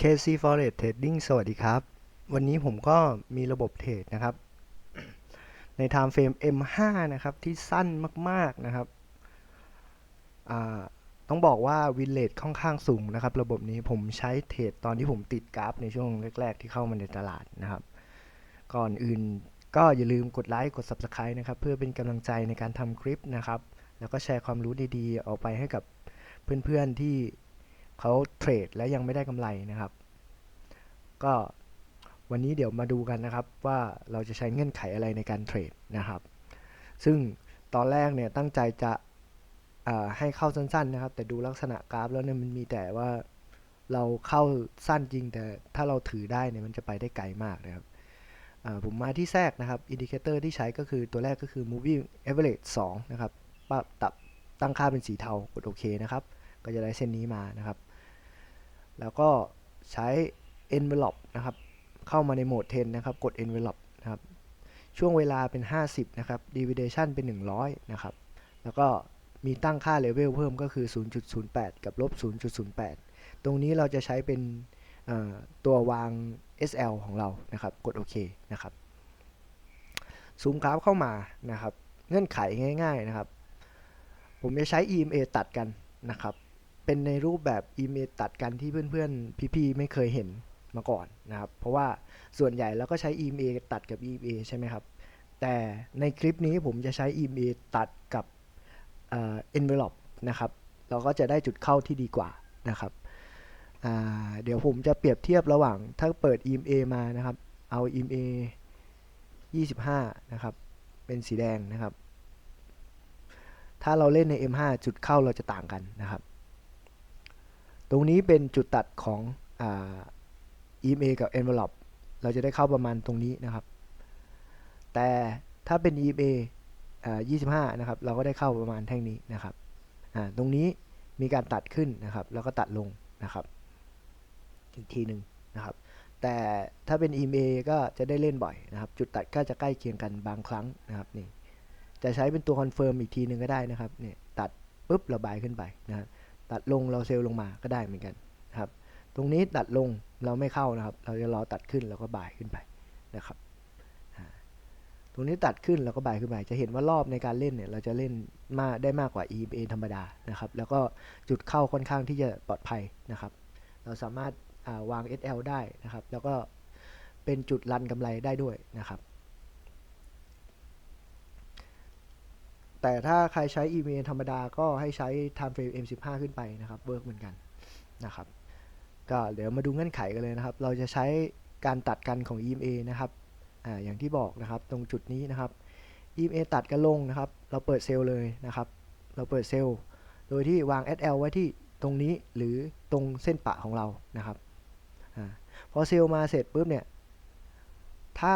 KC Forex Trading สวัสดีครับ วันนี้ผมก็มีระบบเทรดนะครับ ใน Time Frame M5 นะครับ ที่สั้นมาก ๆ นะครับ ต้องบอกว่าวินเลทค่อนข้างสูงนะครับ ระบบนี้ผมใช้เทรดตอนที่ผมติดกราฟในช่วงแรก ๆ ที่เข้ามาในตลาดนะครับ ก่อนอื่นก็อย่าลืมกดไลค์กด Subscribe นะครับ เพื่อเป็นกำลังใจในการทำคลิปนะครับ แล้วก็แชร์ความรู้ดีๆ ออกไปให้กับเพื่อนๆที่ เขาเทรดและยังไม่ได้กำไรนะครับ ก็วันนี้เดี๋ยวมาดูกันนะครับว่าเราจะใช้เงื่อนไขอะไรในการเทรดนะครับ ซึ่งตอนแรกเนี่ยตั้งใจจะให้เข้าสั้นๆนะครับ แต่ดูลักษณะกราฟแล้วเนี่ยมันมีแต่ว่าเราเข้าสั้นจริง แต่ถ้าเราถือได้เนี่ยมันจะไปได้ไกลมากนะครับผมมาที่แทรกนะครับอินดิเคเตอร์ที่ใช้ก็คือตัวแรกก็คือ moving average 2 นะครับปรับตับตั้งค่าเป็นสีเทากดโอเคนะครับ ก็จะได้เส้นนี้มานะครับ แล้วก็ใช้ envelope นะครับ เข้ามาในโหมด 10 นะครับ กด envelope นะครับ ช่วงเวลาเป็น 50 นะครับ deviation เป็น 100 นะครับ แล้วก็มีตั้งค่า level เพิ่มก็คือ 0.08 กับลบ 0.08 ตรงนี้เราจะใช้เป็นตัววาง SL ของเรา นะครับ กดโอเคนะครับ ซูมกราฟเข้ามา นะครับ เงื่อนไขง่าย ๆ นะครับ ผมจะใช้ EMA ตัดกันนะครับ เป็นในรูปแบบ EMA ตัดกันที่เพื่อนๆ พี่ๆ ไม่เคยเห็นมาก่อนนะครับ เพราะว่าส่วนใหญ่เราก็ใช้ EMA ตัดกับ EMA ใช่ไหมครับ แต่ในคลิปนี้ผมจะใช้ EMA ตัดกับเอ่อ envelope นะครับ เราก็จะได้จุดเข้าที่ดีกว่านะครับ เดี๋ยวผมจะเปรียบเทียบระหว่างถ้าเปิด EMA มานะครับ เอา EMA 25 นะครับ เป็นสีแดงนะครับ ถ้าเราเล่นใน M5 จุดเข้าเราจะต่างกันนะครับ รงนี้เป็นจุดตัดของอ EMA กับ envelope เราจะได้เข้าประมาณตรงนี้นะครับ แต่ถ้าเป็น EMA 25 นะครับ เราก็ได้เข้าประมาณแท่งนี้นะครับอ่าตรงนี้มีการตัดขึ้นนะครับ แล้วก็ตัดลงนะครับ อีกทีหนึ่งนะครับ แต่ถ้าเป็น EMA ก็จะได้เล่นบ่อยนะครับ จุดตัดก็จะใกล้เคียงกันบางครั้งนะครับนี่ จะใช้เป็นตัวคอนเฟิร์มอีกทีหนึ่งก็ได้นะครับ เนี่ยตัดปุ๊บระบายขึ้นไปนะครับ ตัดลงเราเซลล์ลงมาก็ได้เหมือนกันนะครับ ตรงนี้ตัดลงเราไม่เข้านะครับ เราจะรอตัดขึ้นแล้วก็บ่ายขึ้นไปนะครับตรงนี้ตัดขึ้นแล้วก็บ่ายขึ้นไปจะเห็นว่ารอบในการเล่นเนี่ยเราจะเล่นมาได้มากกว่า EMA ธรรมดานะครับ แล้วก็จุดเข้าค่อนข้างที่จะปลอดภัยนะครับ เราสามารถาวาง SL ได้นะครับ แล้วก็เป็นจุดรันกำไรได้ด้วยนะครับ แต่ถ้าใครใช้ EMA ธรรมดาก็ให้ใช้ time frame M15 ขึ้นไปนะครับเวิร์กเหมือนกันนะครับก็เดี๋ยวมาดูเงื่อนไขกันเลยนะครับ เราจะใช้การตัดกันของ EMA นะครับอ่าอย่างที่บอกนะครับตรงจุดนี้นะครับ EMA ตัดกันลงนะครับ เราเปิดเซลล์เลยนะครับ เราเปิดเซลล์ โดยที่วาง SL ไว้ที่ตรงนี้หรือตรงเส้นปะของเรานะครับอาพอเซลล์มาเสร็จปุ๊บเนี่ย ถ้า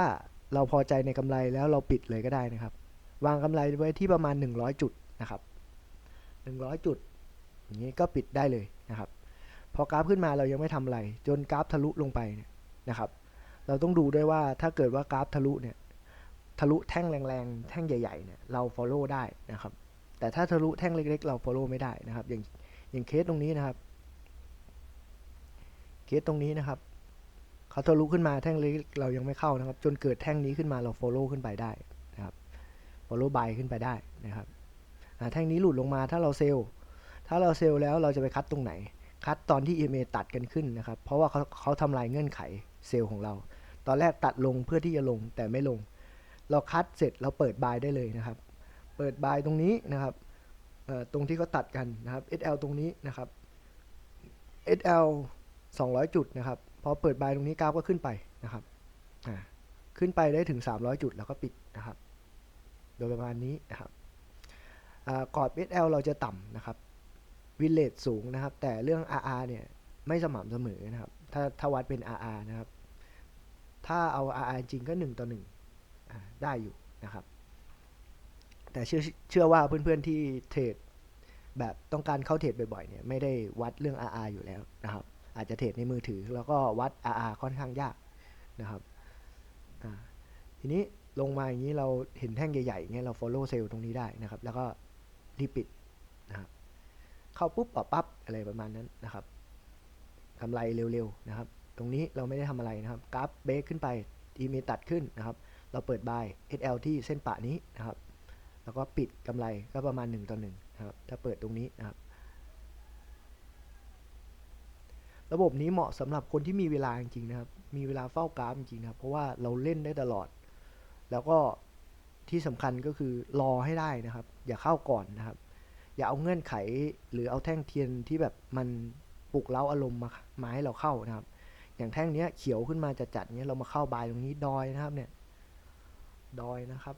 เราพอใจในกำไรแล้วเราปิดเลยก็ได้นะครับ วางกำไรไว้ที่ประมาณ 100 จุดนะครับ 100 จุด อย่างนี้ก็ปิดได้เลยนะครับ พอกราฟขึ้นมาเรายังไม่ทำอะไร จนกราฟทะลุลงไปนะครับ เราต้องดูด้วยว่าถ้าเกิดว่ากราฟทะลุเนี่ยทะลุแท่งแรงๆ แท่งใหญ่ๆเนี่ยเรา follow ได้นะครับ แต่ถ้าทะลุแท่งเล็กๆ เรา follow ไม่ได้นะครับ อย่างอย่างเคสตรงนี้นะครับ เคสตรงนี้นะครับเขาทะลุขึ้นมาแท่งเล็กเรายังไม่เข้านะครับ จนเกิดแท่งนี้ขึ้นมาเรา follow ขึ้นไปได้ follow buy ขึ้นไปได้นะครับอ่าแท่งนี้หลุดลงมาถ้าเราเซลล์ถ้าเราเซลล์แล้วเราจะไปคัดตรงไหน คัดตอนที่ EMA ตัดกันขึ้นนะครับ เพราะว่าเขาเขาทำลายเงื่อนไขเซลล์ของเรา ตอนแรกตัดลงเพื่อที่จะลงแต่ไม่ลง เราคัดเสร็จเราเปิด buy ได้เลยนะครับ เปิด buy ตรงนี้นะครับตรงที่เขาตัดกันนะครับ SL ตรงนี้นะครับ SL 200 จุดนะครับพอเปิด buy ตรงนี้กราฟก็ขึ้นไปนะครับขึ้นไปได้ถึง 300 จุดแล้วก็ปิดนะครับ โดยประมาณนี้นะครับกรอบ SL เราจะต่ำนะครับวินเลทสูงนะครับ แต่เรื่อง RR เนี่ยไม่สม่ำเสมอนะครับ ถ้าถ้าวัดเป็น RR นะครับ ถ้าเอา RR จริงก็ 1 ต่อ1อ่าได้อยู่นะครับ แต่เชื่อเชื่อว่าเพื่อนๆที่เทรดแบบต้องการเข้าเทรดบ่อยๆเนี่ยไม่ได้วัดเรื่อง RR อยู่แล้วนะครับ อาจจะเทรดในมือถือแล้วก็วัด RR ค่อนข้างยากนะครับทีนี้ ลงมาอย่างนี้เราเห็นแท่งใหญ่ๆอย่างเงี้ยเรา follow sell ตรงนี้ได้นะครับ แล้วก็รีบปิดนะครับเข้าปุ๊บออกปั๊บอะไรประมาณนั้นนะครับกำไรเร็วๆนะครับ ตรงนี้เราไม่ได้ทำอะไรนะครับกราฟเบรกขึ้นไป EMA ตัดขึ้นนะครับ เราเปิด buy SL ที่เส้นปะนี้นะครับ แล้วก็ปิดกำไรก็ประมาณ1ต่อ1นะครับถ้าเปิดตรงนี้นะครับระบบนี้เหมาะสำหรับคนที่มีเวลาจริงๆนะครับ มีเวลาเฝ้ากราฟจริงๆนะครับ เพราะว่าเราเล่นได้ตลอด แล้วก็ที่สำคัญก็คือรอให้ได้นะครับ อย่าเข้าก่อนนะครับ อย่าเอาเงื่อนไขหรือเอาแท่งเทียนที่แบบมันปลุกเร้าอารมณ์มามาให้เราเข้านะครับ อย่างแท่งเนี้ยเขียวขึ้นมาจะจัดเนี้ยเรามาเข้าบายตรงนี้ดอยนะครับเนี่ยดอยนะครับ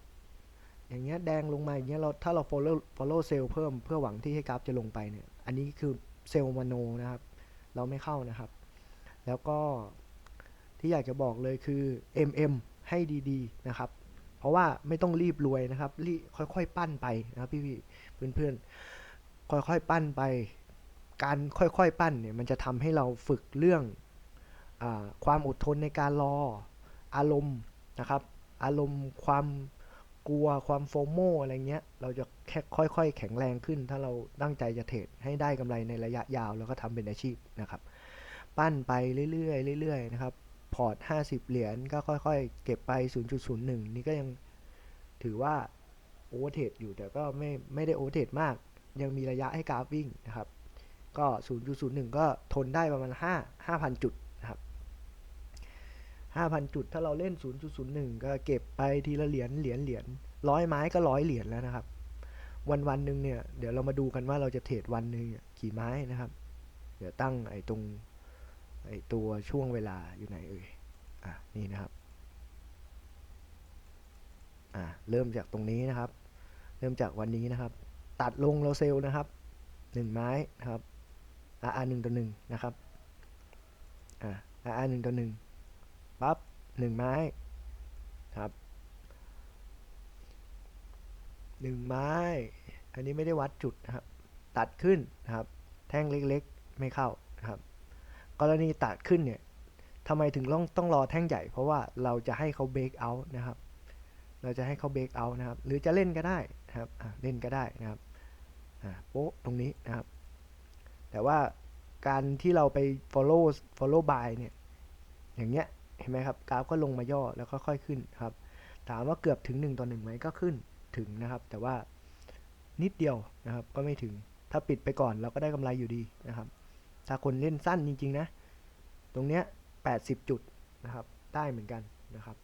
อย่างเงี้ยแดงลงมาอย่างเงี้ยเราถ้าเรา follow follow เซลล์เพิ่มเพื่อหวังที่ให้กราฟจะลงไปเนี่ย อันนี้คือเซลล์มโนนะครับ เราไม่เข้านะครับ แล้วก็ที่อยากจะบอกเลยคือ MM ให้ดีๆนะครับ เพราะว่าไม่ต้องรีบรวยนะครับรีค่อยๆ ปั้นไปนะครับพี่ๆเพื่อนๆ ค่อยๆ ปั้นไป การค่อยๆ ปั้นเนี่ยมันจะทำให้เราฝึกเรื่องอความอดทนในการรออารมณ์นะครับอารมณ์ความกลัวความโฟโมอะไรเงี้ย เราจะแค่ค่อย ๆ แข็งแรงขึ้น ถ้าเราตั้งใจจะเทรดให้ได้กำไรในระยะยาว แล้วก็ทำเป็นอาชีพนะครับ ปั้นไปเรื่อยๆเรื่อยๆนะครับ ร์ต 50 เหรียญก็ค่อยๆ เก็บไป 0.01 นี่ก็ยังถือว่าโอเวอร์เทรดอยู่แต่ก็ไม่ไม่ได้โอเวอร์เทรดมาก ยังมีระยะให้กราฟวิ่งนะครับ ก็ 0.01 ก็ทนได้ประมาณ 5 5,000 จุดนะครับ 5,000 จุดถ้าเราเล่น 0.01 ก็เก็บไปทีละเหรียญเหรียญเหรียญร้อยไม้ก็ร้อยเหรียญแล้วนะครับ วันวันหนึ่งเนี่ยเดี๋ยวเรามาดูกันว่าเราจะเทรดวันหนึ่งกี่ไม้นะครับ เดี๋ยวตั้งไอ้ตรง ไอตัวช่วงเวลาอยู่ไหนเอ่ย อะนี่นะครับ อะเริ่มจากตรงนี้นะครับ เริ่มจากวันนี้นะครับ ตัดลงเราเซลล์นะครับหนึ่งไม้นะครับอ่าหนึ่งต่อหนึ่งนะครับอ่าอ่าหนึ่งต่อหนึ่งปั๊บหนึ่งไม้ครับหนึ่งไม้ อันนี้ไม่ได้วัดจุดนะครับ ตัดขึ้นนะครับ แท่งเล็กๆ ไม่เข้านะครับ กรณีตัดขึ้นเนี่ยทำไมถึงต้องต้องรอแท่งใหญ่ เพราะว่าเราจะให้เขาเบรกเอาท์นะครับ เราจะให้เขาเบรกเอาท์นะครับ หรือจะเล่นก็ได้นะครับเล่นก็ได้นะครับอะโป๊ะตรงนี้นะครับ แต่ว่าการที่เราไป follow follow buy เนี่ยอย่างเงี้ยเห็นไหมครับกราฟก็ลงมาย่อแล้วค่อยๆขึ้นครับ ถามว่าเกือบถึง1ต่อ1ไหมก็ขึ้นถึงนะครับ แต่ว่านิดเดียวนะครับก็ไม่ถึงถ้าปิดไปก่อนเราก็ได้กำไรอยู่ดีนะครับ ถ้าคนเล่นสั้นจริง ๆ นะ ตรงเนี้ย 80 จุดนะครับ ได้เหมือนกันนะครับ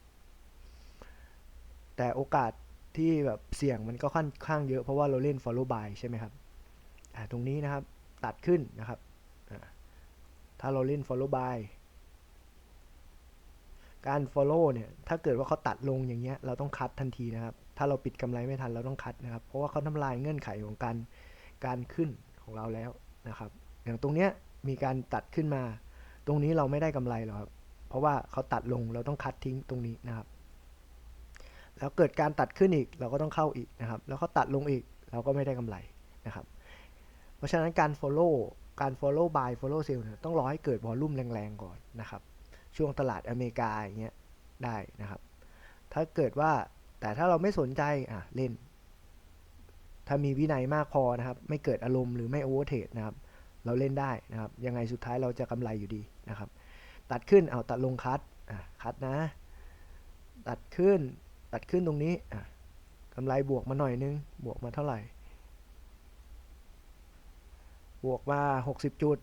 แต่โอกาสที่แบบเสี่ยงมันก็ค่อนข้างเยอะเพราะว่าเราเล่น follow by ใช่ไหมครับอ่าตรงนี้นะครับตัดขึ้นนะครับอ่าถ้าเราเล่น follow by การ follow เนี่ยถ้าเกิดว่าเขาตัดลงอย่างเงี้ยเราต้องคัดทันทีนะครับ ถ้าเราปิดกำไรไม่ทันเราต้องคัดนะครับ เพราะว่าเขาทำลายเงื่อนไขของการการขึ้นของเราแล้วนะครับ อย่างตรงเนี้ย มีการตัดขึ้นมา ตรงนี้เราไม่ได้กำไรหรอกครับ เพราะว่าเขาตัดลงเราต้องคัดทิ้งตรงนี้นะครับ แล้วเกิดการตัดขึ้นอีกเราก็ต้องเข้าอีกนะครับ แล้วเขาตัดลงอีกเราก็ไม่ได้กำไรนะครับ เพราะฉะนั้นการ follow การ follow buy follow sell เนี่ยต้องรอให้เกิดวอลลุ่มแรงๆก่อนนะครับ ช่วงตลาดอเมริกาอย่างเงี้ยได้นะครับ ถ้าเกิดว่าแต่ถ้าเราไม่สนใจอะเล่น ถ้ามีวินัยมากพอนะครับ ไม่เกิดอารมณ์หรือไม่โอเวอร์เทรดนะครับ เราเล่นได้นะครับ ยังไงสุดท้ายเราจะกำไรอยู่ดีนะครับ ตัดขึ้นเอาตัดลงคัดคัดนะ ตัดขึ้นตัดขึ้นตรงนี้อะกำไรบวกมาหน่อยนึง บวกมาเท่าไหร่ บวกมา 60 จุด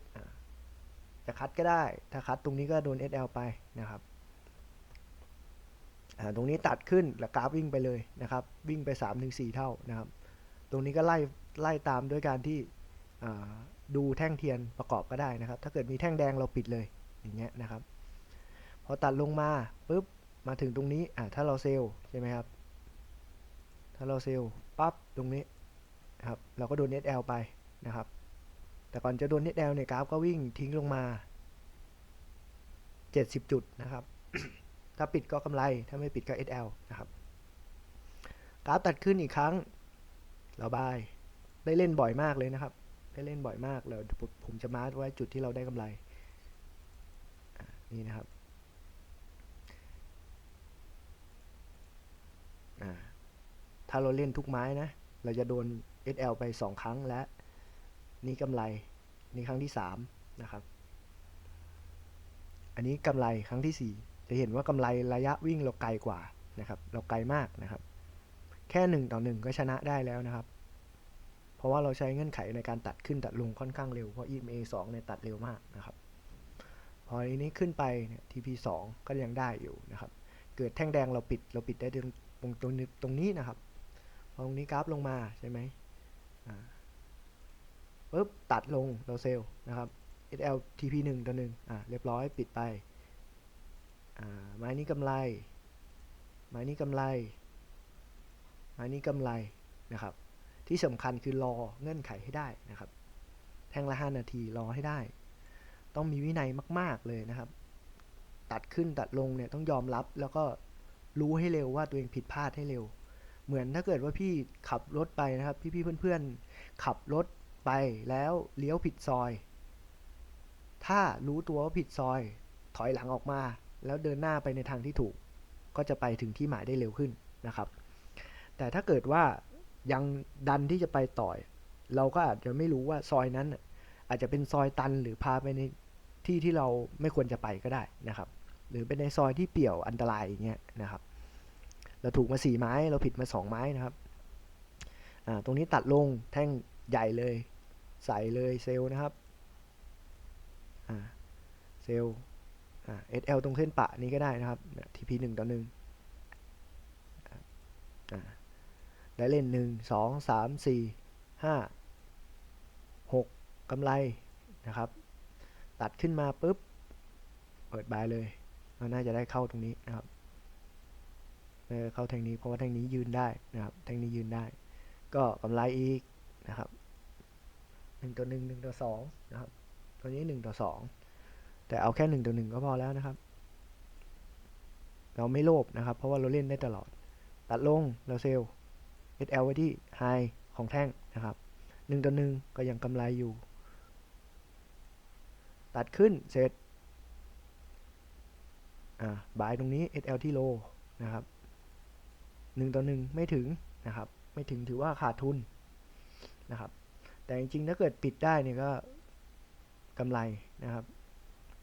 จะคัดก็ได้ ถ้าคัดตรงนี้ก็โดน SL ไปนะครับตรงนี้ตัดขึ้นแล้วกราฟวิ่งไปเลยนะครับ วิ่งไป 3-4 เท่านะครับ ตรงนี้ก็ไล่ไล่ตามด้วยการที่ ดูแท่งเทียนประกอบก็ได้นะครับ ถ้าเกิดมีแท่งแดงเราปิดเลยอย่างเงี้ยนะครับ พอตัดลงมาปุ๊บมาถึงตรงนี้อ่าถ้าเราเซลล์ใช่ไหมครับ ถ้าเราเซลล์ปั๊บตรงนี้นะครับเราก็โดน SL ไปนะครับ แต่ก่อนจะโดน SL เนี่ยกราฟก็วิ่งทิ้งลงมา 70 จุดนะครับ ถ้าปิดก็กำไรถ้าไม่ปิดก็ SL นะครับกราฟตัดขึ้นอีกครั้งเราบาย ได้เล่นบ่อยมากเลยนะครับ ได้เล่นบ่อยมากแล้วผมจะมาร์กไว้จุดที่เราได้กำไรนี่นะครับถ้าเราเล่นทุกไม้นะ เราจะโดน SL ไป 2 ครั้งและ นี่กำไร นี่ครั้งที่ 3 นะครับ อันนี้กำไรครั้งที่ 4 จะเห็นว่ากำไรระยะวิ่งเราไกลกว่านะครับ เราไกลมากนะครับ แค่ 1 ต่อ 1 ก็ชนะได้แล้วนะครับ ราะว่าเราใช้เงื่อนไขในการตัดขึ้นตัดลงค่อนข้างเร็ว เพราะ EMA 2เนี่ยตัดเร็วมากนะครับพออันนี้ขึ้นไปเนี่ย TP 2ก็ยังได้อยู่นะครับ เกิดแท่งแดงเราปิดเราปิดได้ตรงตรงตรงนี้ตรงนี้นะครับพอตรงนี้กราฟลงมาใช่ไหมอ่าปุ๊บตัดลงเราเซล์นะครับ SL TP 1ต่อ1อ่าเรียบร้อยปิดไปอ่าไม้นี้กำไร ไม้นี้กำไร ไม้นี้กำไรนะครับ ที่สำคัญคือรอเงื่อนไขให้ได้นะครับ แท่งละ5นาทีรอให้ได้ ต้องมีวินัยมาก ๆเลยนะครับ ตัดขึ้นตัดลงเนี่ยต้องยอมรับแล้วก็รู้ให้เร็วว่าตัวเองผิดพลาดให้เร็ว เหมือนถ้าเกิดว่าพี่ขับรถไปนะครับ พี่ๆเพื่อนๆขับรถไปแล้วเลี้ยวผิดซอย ถ้ารู้ตัวว่าผิดซอย ถอยหลังออกมา แล้วเดินหน้าไปในทางที่ถูก ก็จะไปถึงที่หมายได้เร็วขึ้นนะครับ แต่ถ้าเกิดว่า ยังดันที่จะไปต่อยเราก็อาจจะไม่รู้ว่าซอยนั้น อาจจะเป็นซอยตันหรือพาไปในที่ที่เราไม่ควรจะไปก็ได้นะครับ หรือเป็นในซอยที่เปี่ยวอันตรายอย่างเงี้ยนะครับ เราถูกมาสี่ไม้เราผิดมาสองไม้นะครับตรงนี้ตัดลงแท่งใหญ่เลย ใส่เลยเซลนะครับเซลล์อ่า SL ตรงเส้นปะนี้ก็ได้นะครับ TP หนึ่งต่อหนึ่ง ได้เล่นหนึ่งสองสามสี่ห้าหกกำไรนะครับ ตัดขึ้นมาปุ๊บ เปิดบายเลยเราน่าจะได้เข้าตรงนี้นะครับเอเข้าแท่งนี้เพราะว่าแท่งนี้ยืนได้นะครับแท่งนี้ยืนได้ ก็กำไรอีกนะครับหนึ่งต่อหนึ่งหนึ่งต่อสองนะครับตัวนี้หนึ่งต่อสองแต่เอาแค่หนึ่งต่อหนึ่งก็พอแล้วนะครับ เราไม่โลภนะครับ เพราะว่าเราเล่นได้ตลอด ตัดลงเราเซลล์ SL ไว้ที่ High ของแท่งนะครับหนึ่งต่อหนึ่งก็ยังกำไรอยู่ ตัดขึ้นเสร็จอ่าบายตรงนี้ SL ที่โลนะครับหนึ่งต่อหนึ่งไม่ถึงนะครับ ไม่ถึงถือว่าขาดทุนนะครับ แต่จริงๆ ถ้าเกิดปิดได้เนี่ยก็กำไรนะครับ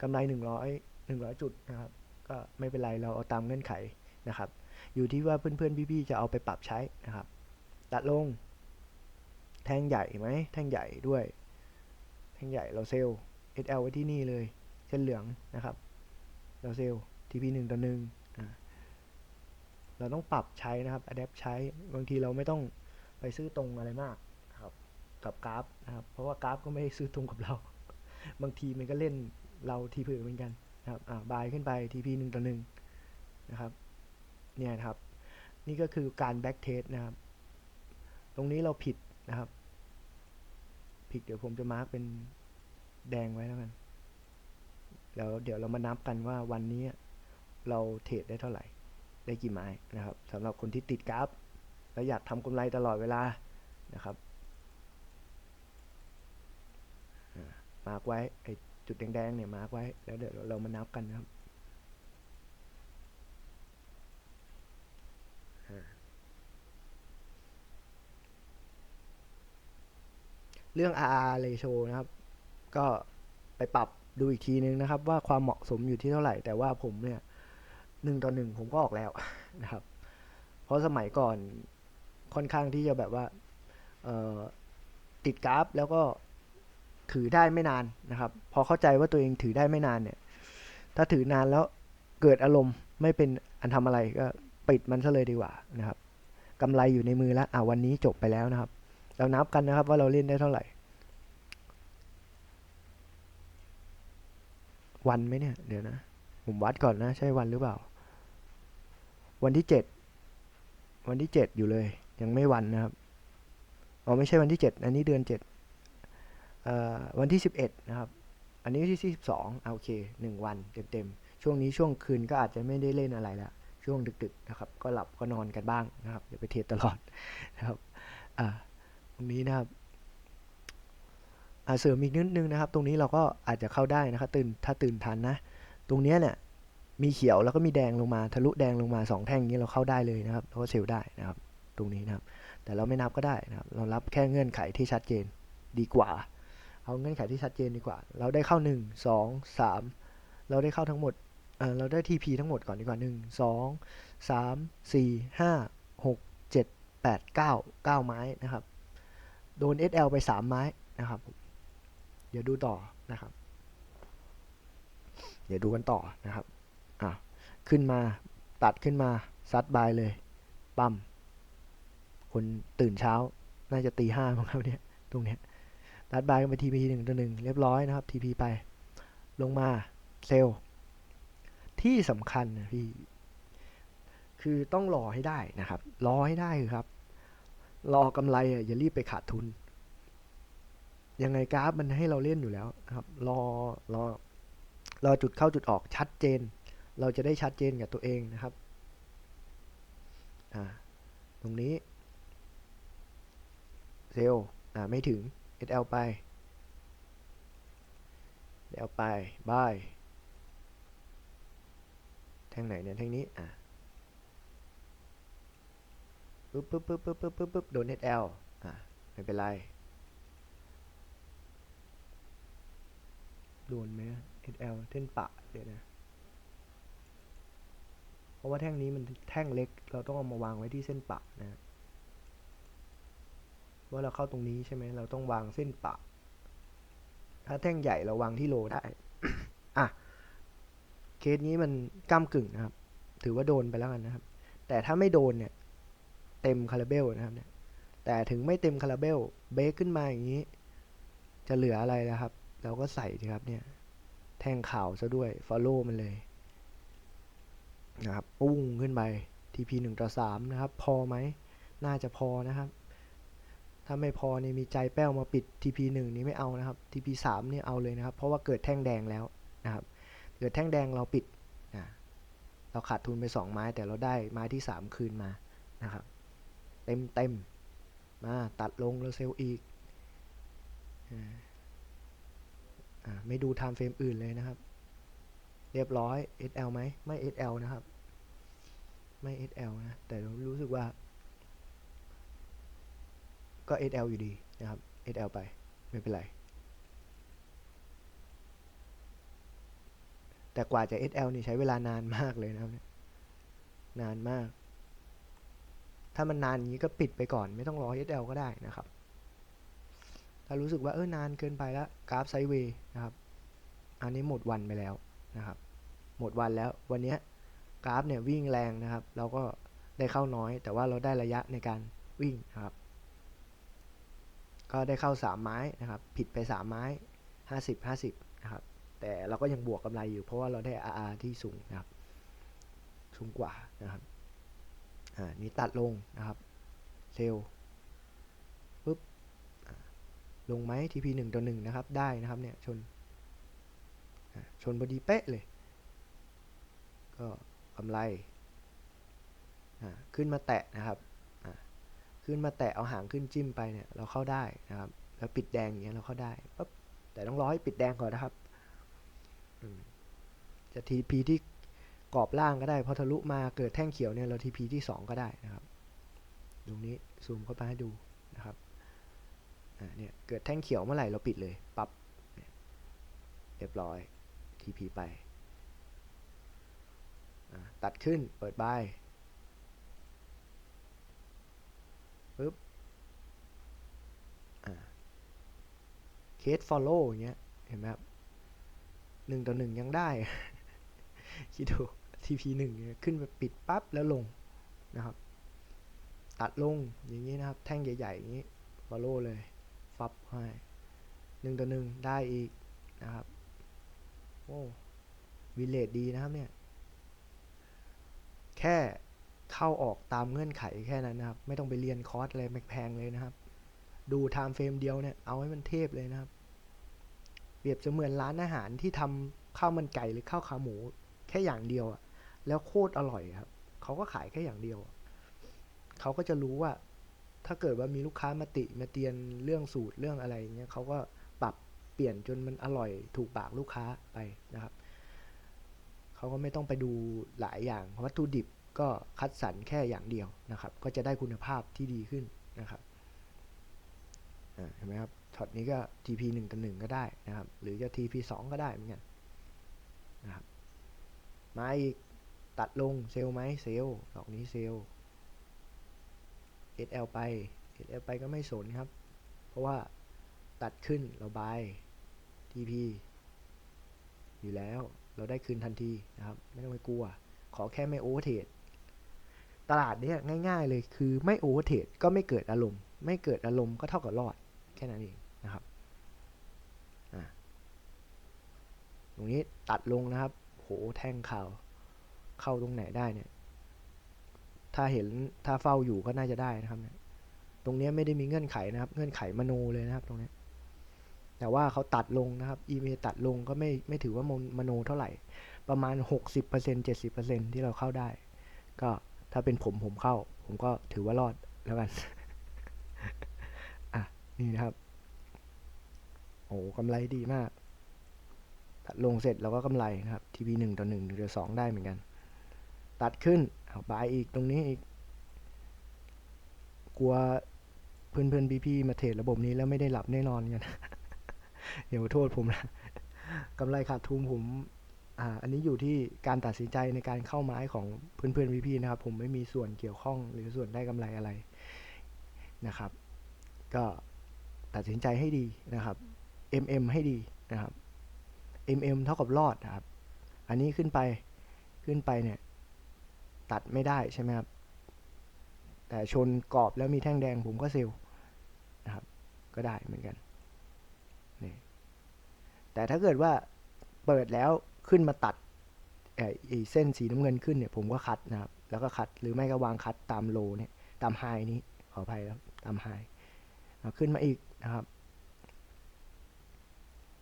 กำไรหนึ่งร้อยหนึ่งร้อยจุดนะครับ ก็ไม่เป็นไรเราเอาตามเงื่อนไขนะครับ อยู่ที่ว่าเพื่อนๆ พี่ๆ จะเอาไปปรับใช้นะครับ ตัดลง แท่งใหญ่ไหม แท่งใหญ่ด้วย แท่งใหญ่เราเซลล์ SL ไว้ที่นี่เลย เส้นเหลืองนะครับ เราเซลล์ TP 1ต่อ1อ่าเราต้องปรับใช้นะครับ adapt ใช้ บางทีเราไม่ต้องไปซื้อตรงอะไรมากครับกับกราฟนะครับ เพราะว่ากราฟก็ไม่ได้ซื้อตรงกับเรา บางทีมันก็เล่นเราทีเผือเหมือนกันนะครับอ่าบายขึ้นไป TP 1ต่อ1นะครับ เนี่ยครับ นี่ก็คือการ back test นะครับ ตรงนี้เราผิดนะครับ ผิดเดี๋ยวผมจะมาร์กเป็นแดงไว้แล้วกันแล้วเดี๋ยวเรามานับกันว่าวันนี้เราเทรดได้เท่าไหร่ ได้กี่ไม้นะครับสำหรับคนที่ติดกราฟและอยากทำกำไรตลอดเวลานะครับมาร์กไว้ไอจุดแดงๆเนี่ยมาร์กไว้แล้วเดี๋ยวเรามานับกันนะครับ เรื่อง RR ratio นะครับ ก็ไปปรับดูอีกทีนึงนะครับ ว่าความเหมาะสมอยู่ที่เท่าไหร่ แต่ว่าผมเนี่ยหนึ่งต่อหนึ่งผมก็ออกแล้วนะครับ เพราะสมัยก่อนค่อนข้างที่จะแบบว่าติดกราฟแล้วก็ถือได้ไม่นานนะครับ พอเข้าใจว่าตัวเองถือได้ไม่นานเนี่ย ถ้าถือนานแล้วเกิดอารมณ์ไม่เป็นอันทำอะไรก็ปิดมันซะเลยดีกว่านะครับกำไรอยู่ในมือแล้วอ่าวันนี้จบไปแล้วนะครับ เรานับกันนะครับว่าเราเล่นได้เท่าไหร่ วันไหมเนี่ย เดี๋ยวนะ ผมวัดก่อนนะ ใช่วันหรือเปล่า วันที่เจ็ดวันที่เจ็ดอยู่เลย ยังไม่วันนะครับอ๋อไม่ใช่วันที่เจ็ดอันนี้เดือนเจ็ดวันที่สิบเอ็ดนะครับ อันนี้ที่สิบสองโอเคหนึ่งวันเต็มๆ ช่วงนี้ช่วงคืนก็อาจจะไม่ได้เล่นอะไรละช่วงดึกๆนะครับ ก็หลับก็นอนกันบ้างนะครับอย่าไปเทรดตลอดนะครับอ่า รงนี้นะครับเสริมอีกนิดนึงนะครับ ตรงนี้เราก็อาจจะเข้าได้นะครับ ตื่นถ้าตื่นทันนะ ตรงนี้เนี่ยมีเขียวแล้วก็มีแดงลงมาทะลุแดงลงมา 2 แท่งนี้เราเข้าได้เลยนะครับเราก็เซลได้นะครับ ตรงนี้นะครับ แต่เราไม่นับก็ได้นะครับ เรารับแค่เงื่อนไขที่ชัดเจนดีกว่า เอาเงื่อนไขที่ชัดเจนดีกว่า เราได้เข้า 1 2 3 เราได้เข้าทั้งหมดเเราได้ TP ทั้งหมดก่อนดีกว่าหนึ่งสองสามสี่ห้าหกเจ็ดแปดเก้าเก้าไม้นะครับ โดน SL ไปสามไม้นะครับ เดี๋ยวดูต่อนะครับ เดี๋ยวดูกันต่อนะครับอะขึ้นมาตัดขึ้นมาซัดบายเลย ปั๊มคนตื่นเช้า น่าจะตีห้ามั้งครับเนี่ยตรงเนี้ยตัดบายกันไปทีพีหนึ่งตัวหนึ่งเรียบร้อยนะครับทีพีไป ลงมาเซลที่สำคัญนะพี่ คือต้องรอให้ได้นะครับ รอให้ได้ครับ รอกำไรอะอย่ารีบไปขาดทุน ยังไงกราฟมันให้เราเล่นอยู่แล้วนะครับ รอรอรอจุดเข้าจุดออกชัดเจน เราจะได้ชัดเจนกับตัวเองนะครับอ่าตรงนี้เซลล์อ่าไม่ถึง SL ไป SL ไปบายแท่งไหนเนี่ยแท่งนี้อ่า ปึ๊บปึ๊บปึ๊บปึ๊บปึ๊บปึ๊บปึ๊บโดน SL อ่าไม่เป็นไร โดนไหม SL เส้นปะเดี๋ยวนะ เพราะว่าแท่งนี้มันแท่งเล็ก เราต้องเอามาวางไว้ที่เส้นปะนะว่าเราเข้าตรงนี้ใช่ไหม เราต้องวางเส้นปะ ถ้าแท่งใหญ่เราวางที่โลได้ อะ เคสนี้มันก้ามกึ่งนะครับ ถือว่าโดนไปแล้วกันนะครับ แต่ถ้าไม่โดนเนี่ย เต็มคาราเบลนะครับเนี่ยแต่ถึงไม่เต็มคาราเบลเบรกขึ้นมาอย่างนี้ จะเหลืออะไรนะครับ เราก็ใส่สิครับเนี่ยแท่งข่าวซะด้วย follow มันเลยนะครับปุ้งขึ้นไป TP 1ต่อ3นะครับ พอไหม น่าจะพอนะครับ ถ้าไม่พอเนี่ยมีใจแป้วมาปิด TP 1นี้ไม่เอานะครับ TP 3เนี่ยเอาเลยนะครับ เพราะว่าเกิดแท่งแดงแล้วนะครับ เกิดแท่งแดงเราปิดนะเราขาดทุนไป 2 ไม้ แต่เราได้ไม้ที่ 3 คืนมานะครับ เต็มเต็มมาตัดลงแล้วเซลล์อีกอไม่ดู time frame อื่นเลยนะครับ เรียบร้อย SL ไหมไม่ SL นะครับ ไม่ SL นะ แต่รู้สึกว่า ก็ SL อยู่ดีนะครับ SL ไป ไม่เป็นไร แต่กว่าจะ SL นี่ใช้เวลานานมากเลยนะครับ นานมาก ถ้ามันนานอย่างนี้ก็ปิดไปก่อน ไม่ต้องรอ SL ก็ได้นะครับ ถ้ารู้สึกว่าเออนานเกินไปแล้วกราฟไซด์เวย์นะครับ อันนี้หมดวันไปแล้วนะครับ หมดวันแล้ววันนี้กราฟเนี่ยวิ่งแรงนะครับ เราก็ได้เข้าน้อย แต่ว่าเราได้ระยะในการวิ่งนะครับ ก็ได้เข้า 3 ไม้นะครับ ผิดไป 3 ไม้ 50 50 นะครับ แต่เราก็ยังบวกกำไรอยู่เพราะว่าเราได้ RR ที่สูงนะครับ สูงกว่านะครับ อ่านี้ตัดลงนะครับ เซลปุ๊บลงไหม TP 1ต่อ1นะครับ ได้นะครับเนี่ยชน ชนพอดีเป๊ะเลย ก็กำไร ขึ้นมาแตะนะครับ ขึ้นมาแตะเอาหางขึ้นจิ้มไปเนี่ยเราเข้าได้นะครับ แล้วปิดแดงอย่างเงี้ยเราเข้าได้ปั๊บแต่ต้องรอให้ปิดแดงก่อนนะครับจะ TP ที่ กรอบล่างก็ได้ พอทะลุมาเกิดแท่งเขียวเนี่ยเรา TP ที่ 2 ก็ได้นะครับตรงนี้ซูมเข้าไปให้ดูนะครับเนี่ยเกิดแท่งเขียวเมื่อไหร่เราปิดเลยปรับเรียบร้อย TP ไปตัดขึ้นเปิดบายปึ๊บเคส follow อย่างเงี้ยเห็นไหมครับหนึ่งต่อหนึ่งยังได้ คิดดู TP หนึ่งขึ้นไปปิดปั๊บแล้วลงนะครับ ตัดลงอย่างนี้นะครับ แท่งใหญ่ๆอย่างนี้ follow เลย ฟับให้หนึ่งต่อหนึ่งได้อีกนะครับ โอ้วิเลตดีนะครับเนี่ย แค่เข้าออกตามเงื่อนไขแค่นั้นนะครับ ไม่ต้องไปเรียนคอร์สอะไรแพงเลยนะครับ ดูไทม์เฟรมเดียวเนี่ย เอาให้มันเทพเลยนะครับ เปรียบเสมือนร้านอาหารที่ทำข้าวมันไก่หรือข้าวขาหมู แค่อย่างเดียวอะ แล้วโคตรอร่อยครับเขาก็ขายแค่อย่างเดียว เขาก็จะรู้ว่า ถ้าเกิดว่ามีลูกค้ามาติมาเตียนเรื่องสูตรเรื่องอะไรเงี้ยเขาก็ปรับเปลี่ยนจนมันอร่อยถูกปากลูกค้าไปนะครับเขาก็ไม่ต้องไปดูหลายอย่างวัตถุดิบก็คัดสรรแค่อย่างเดียวนะครับ ก็จะได้คุณภาพที่ดีขึ้นนะครับเห็นไหมครับช็อตนี้ก็ TP 1ต่อ1ก็ได้นะครับ หรือจะ TP 2ก็ได้เหมือนกันนะครับมาอีก ตัดลงเซลไหมเซลดอกนี้เซล SL ไป SL ไปก็ไม่สนครับ เพราะว่าตัดขึ้นเราบาย TP อยู่แล้วเราได้คืนทันทีนะครับ ไม่ต้องไปกลัว ขอแค่ไม่โอเวอร์เทรดตลาดเนี้ยง่ายๆเลยคือไม่โอเวอร์เทรดก็ไม่เกิดอารมณ์ ไม่เกิดอารมณ์ก็เท่ากับรอดแค่นั้นเองนะครับตรงนี้ตัดลงนะครับ โหแท่งข่าว เข้าตรงไหนได้เนี่ย ถ้าเห็นถ้าเฝ้าอยู่ก็น่าจะได้นะครับเนี่ยตรงเนี้ยไม่ได้มีเงื่อนไขนะครับ เงื่อนไขมโนเลยนะครับ ตรงเนี้ยแต่ว่าเขาตัดลงนะครับ อีเมตัดลงก็ไม่ไม่ถือว่ามนมโนเท่าไหร่ ประมาณ 60% 70%ที่เราเข้าได้ ก็ถ้าเป็นผมผมเข้า ผมก็ถือว่ารอดแล้วกัน อะ นี่นะครับ โอ้กำไรดีมาก ตัดลงเสร็จเราก็กำไรนะครับ TP 1ต่อ1 1ต่อ2ได้เหมือนกัน ตัดขึ้นเอาบายอีกตรงนี้อีก กลัวเพื่อนเพื่อนพี่ๆมาเทรดระบบนี้แล้วไม่ได้หลับแน่นอนกันเดี๋ยวโทษผมนะกำไรขาดทุนผมอ่าอันนี้อยู่ที่การตัดสินใจในการเข้าไม้ของเพื่อนเพื่อนพี่ๆนะครับ ผมไม่มีส่วนเกี่ยวข้องหรือส่วนได้กำไรอะไรนะครับ ก็ตัดสินใจให้ดีนะครับ MM ให้ดีนะครับ MM เท่ากับรอดนะครับ อันนี้ขึ้นไปขึ้นไปเนี่ย ตัดไม่ได้ใช่ไหมครับ แต่ชนกรอบแล้วมีแท่งแดงผมก็เซล์นะครับ ก็ได้เหมือนกันนี่แต่ถ้าเกิดว่าเปิดแล้วขึ้นมาตัดเอ่อไอ้เส้นสีน้ำเงินขึ้นเนี่ยผมก็คัดนะครับ แล้วก็คัดหรือไม่ก็วางคัดตามโลเนี่ยตามไฮนี้ขออภัยครับตามไฮขึ้นมาอีกนะครับ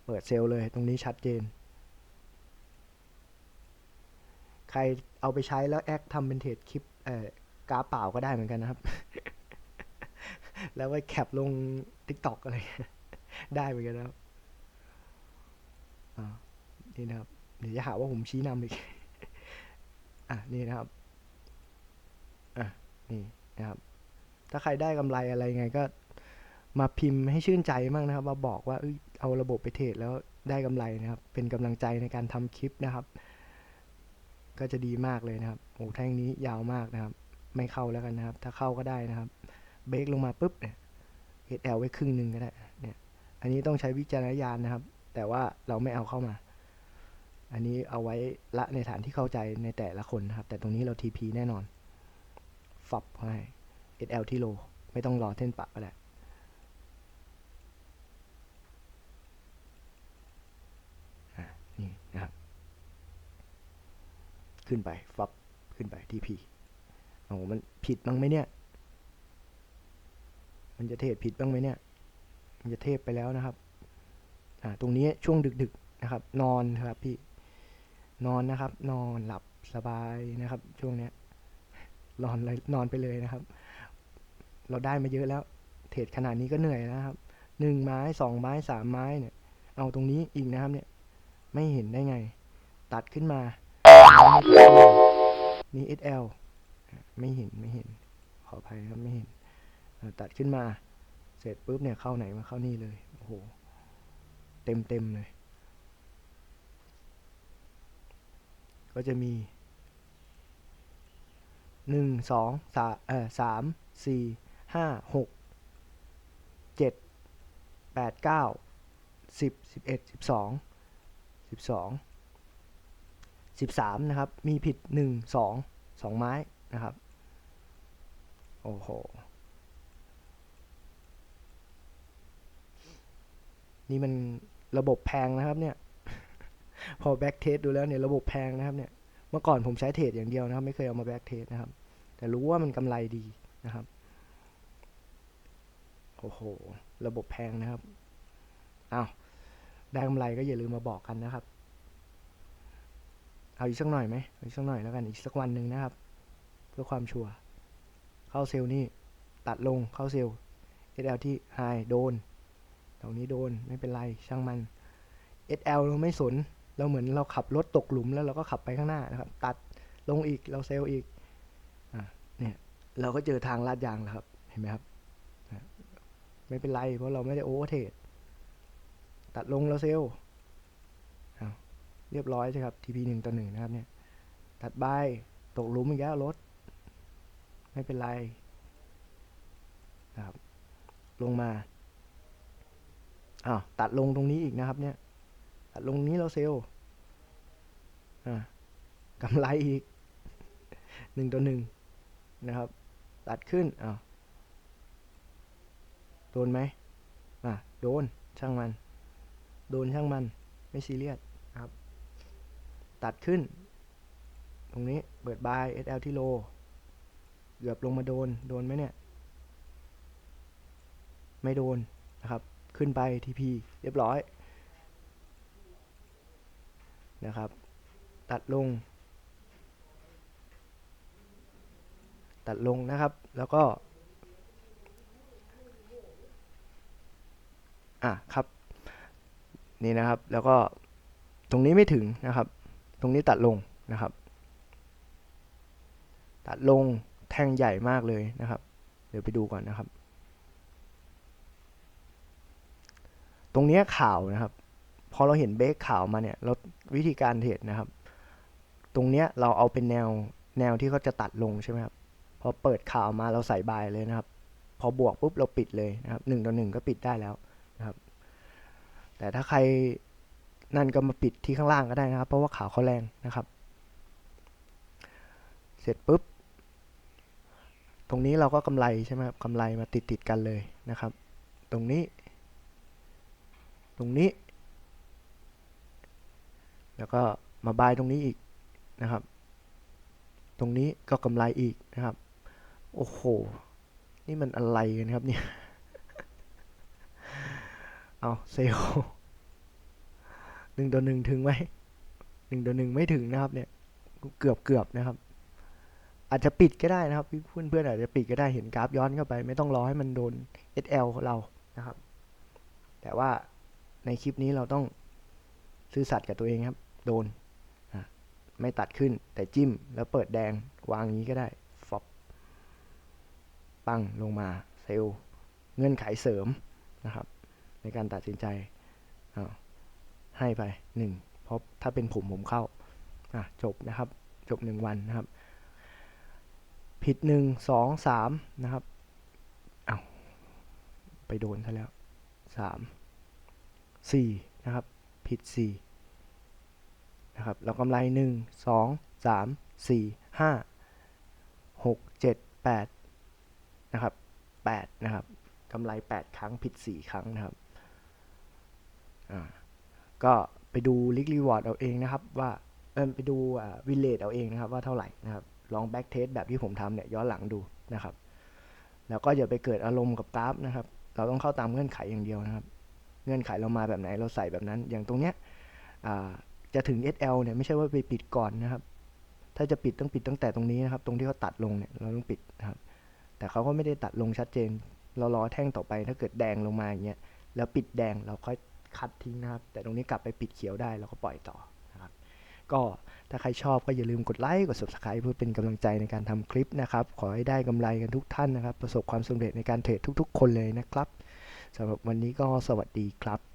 เปิดเซลล์เลยตรงนี้ชัดเจน ใคร เอาไปใช้แล้วแอคทำเป็นเทรดคลิปเอ่อกราฟเปล่าก็ได้เหมือนกันนะครับ แล้วไว้แคปลง t ิ k t o k อะไรได้เหมือนกันนะครับนี่นะครับ เดี๋ยวจะหาว่าผมชี้นำอีกอะนี่นะครับอะนี่นะครับ ถ้าใครได้กำไรอะไรไงก็มาพิมพ์ให้ชื่นใจมั่งนะครับ มาบอกว่าเอ้ยเอาระบบไปเทรดแล้วได้กำไรนะครับ เป็นกำลังใจในการทำคลิปนะครับ ก็จะดีมากเลยนะครับโอ้แท่งนี้ยาวมากนะครับ ไม่เข้าแล้วกันนะครับ ถ้าเข้าก็ได้นะครับ เบรกลงมาปุ๊บเนี่ย SL ไว้ครึ่งหนึ่งก็ได้เนี่ย อันนี้ต้องใช้วิจารณญาณนะครับ แต่ว่าเราไม่เอาเข้ามา อันนี้เอาไว้ละในฐานที่เข้าใจในแต่ละคนนะครับ แต่ตรงนี้เรา TP แน่นอนฝับให้ SL ที่โล ไม่ต้องรอเส้นปะก็ได้นี่นะครับ ขึ้นไปฟับขึ้นไปที่ P โอ้โหมันผิดบ้างไหมเนี่ย มันจะเทรดผิดบ้างไหมเนี่ย มันจะเทพไปแล้วนะครับอ่าตรงนี้ช่วงดึกๆนะครับ นอนครับพี่ นอนนะครับ นอนหลับสบายนะครับ ช่วงเนี้ยนอนเลยนอนไปเลยนะครับ เราได้มาเยอะแล้ว เทรดขนาดนี้ก็เหนื่อยนะครับหนึ่งไม้สองไม้สามไม้เนี่ย เอาตรงนี้อีกนะครับเนี่ย ไม่เห็นได้ไง ตัดขึ้นมา นี่ SL ไม่เห็นไม่เห็น ขออภัยครับไม่เห็น ตัดขึ้นมา เสร็จปุ๊บเนี่ยเข้าไหนมาเข้านี่เลย โอ้โห เต็มเต็มเลย ก็จะมีหนึ่งสองสาเอ่อสามสี่ห้าหกเจ็ดแปดเก้าสิบสิบเอ็ดสิบสองสิบสอง สิบสามนะครับ มีผิดหนึ่งสองสองไม้นะครับ โอ้โห นี่มันระบบแพงนะครับเนี่ย พอแบ็กเทสดูแล้วเนี่ยระบบแพงนะครับเนี่ย เมื่อก่อนผมใช้เทรดอย่างเดียวนะครับ ไม่เคยเอามาแบ็กเทสนะครับ แต่รู้ว่ามันกำไรดีนะครับ โอ้โห ระบบแพงนะครับ อ้าว ได้กำไรก็อย่าลืมมาบอกกันนะครับ เอาอีกสักหน่อยไหมอีกสักหน่อยแล้วกันอีกสักวันหนึ่งนะครับ เพื่อความชัวร์เข้าเซลล์นี่ตัดลงเข้าเซลล์ SL ที่ High โดนตรงนี้โดนไม่เป็นไรช่างมัน SL เราไม่สน เราเหมือนเราขับรถตกหลุมแล้วเราก็ขับไปข้างหน้านะครับ ตัดลงอีกเราเซลล์อีกอะเนี่ยเราก็เจอทางลาดยางแล้วครับเห็นไหมครับไม่เป็นไรเพราะเราไม่ได้โอเวอร์เทรดตัดลงเราเซลล์ เรียบร้อยใช่ครับ TP หนึ่งต่อหนึ่งนะครับเนี่ยตัดใบตกหลุมอีกแล้วรถ ไม่เป็นไรนะครับ ลงมาอ้าวตัดลงตรงนี้อีกนะครับ เนี่ย ตัดลงนี้เราเซลล์อ่ากำไรอีกหนึ่งต่อหนึ่งนะครับ ตัดขึ้นอ้าวโดนไหมอะโดนช่างมัน โดนช่างมัน ไม่ซีเรียส ตัดขึ้น ตรงนี้เปิดบาย SL ที่โลเกือบลงมาโดน โดนไหมเนี่ย ไม่โดนนะครับ ขึ้นไป TP เรียบร้อยนะครับ ตัดลง ตัดลงนะครับแล้วก็ อะครับ นี่นะครับแล้วก็ตรงนี้ไม่ถึงนะครับ ตรงนี้ตัดลงนะครับ ตัดลงแท่งใหญ่มากเลยนะครับ เดี๋ยวไปดูก่อนนะครับ ตรงนี้ข่าวนะครับ พอเราเห็นเบรกข่าวมาเนี่ยเราวิธีการเทรดนะครับ ตรงเนี้ยเราเอาเป็นแนวแนวที่เขาจะตัดลงใช่ไหมครับพอเปิดข่าวมาเราใส่บายเลยนะครับ พอบวกปุ๊บเราปิดเลยนะครับหนึ่งต่อหนึ่งก็ปิดได้แล้วนะครับ แต่ถ้าใคร นั่นก็มาปิดที่ข้างล่างก็ได้นะครับ เพราะว่าขาวเขาแรงนะครับ เสร็จปุ๊บ ตรงนี้เราก็กำไรใช่ไหมครับกำไรมาติดติดๆกันเลยนะครับ ตรงนี้ ตรงนี้ แล้วก็มาบายตรงนี้อีกนะครับ ตรงนี้ก็กำไรอีกนะครับ โอ้โห นี่มันอะไรกันครับเนี่ย เอาเซลล์ นึ่งต่อหนึ่งถึงไหมหนึ่งต่อหนึ่งไม่ถึงนะครับ เนี่ยเกือบเกือบนะครับ อาจจะปิดก็ได้นะครับเพื่อนเพื่อนๆอาจจะปิดก็ได้เห็นกราฟย้อนเข้าไป ไม่ต้องรอให้มันโดน SL เรานะครับ แต่ว่าในคลิปนี้เราต้องซื่อสัตย์กับตัวเองครับ โดนไม่ตัดขึ้นแต่จิ้มแล้วเปิดแดงวางอย่างนี้ก็ได้ฟอบปังลงมาเซลล์เงื่อนไขเสริมนะครับ ในการตัดสินใจอ้าว ให้ไปหนึ่งเพราะถ้าเป็นผมผมเข้าอะจบนะครับ จบหนึ่งวันนะครับ ผิดหนึ่งสองสามนะครับเอาไปโดนซะแล้วสามสี่นะครับ ผิดสี่นะครับ เรากำไรหนึ่งสองสามสี่ห้าหกเจ็ดแปดนะครับแปดนะครับกำไรแปดครั้งผิดสี่ครั้งนะครับอ่า ก็ไปดูลิกรีวอร์ดเอาเองนะครับว่าเออไปดูวิลเลจเอาเองนะครับว่าเท่าไหร่นะครับลองแบ็กเทสแบบที่ผมทำเนี่ยย้อนหลังดูนะครับ แล้วก็อย่าไปเกิดอารมณ์กับกราฟนะครับ เราต้องเข้าตามเงื่อนไขอย่างเดียวนะครับ เงื่อนไขเรามาแบบไหนเราใส่แบบนั้น อย่างตรงเนี้ยจะถึง SL เนี่ยไม่ใช่ว่าไปปิดก่อนนะครับ ถ้าจะปิดต้องปิดตั้งแต่ตรงนี้นะครับ ตรงที่เขาตัดลงเนี่ยเราต้องปิดนะครับ แต่เขาก็ไม่ได้ตัดลงชัดเจน เรารอแท่งต่อไปถ้าเกิดแดงลงมาอย่างเงี้ยแล้วปิดแดงเราค่อย คัดทิ้งนะครับ แต่ตรงนี้กลับไปปิดเขียวได้เราก็ปล่อยต่อนะครับ ก็ถ้าใครชอบก็อย่าลืมกดไลค์กด subscribe เพื่อเป็นกำลังใจในการทำคลิปนะครับ ขอให้ได้กำไรกันทุกท่านนะครับ ประสบความสำเร็จในการเทรดทุกๆ คนเลยนะครับสำหรับวันนี้ก็สวัสดีครับ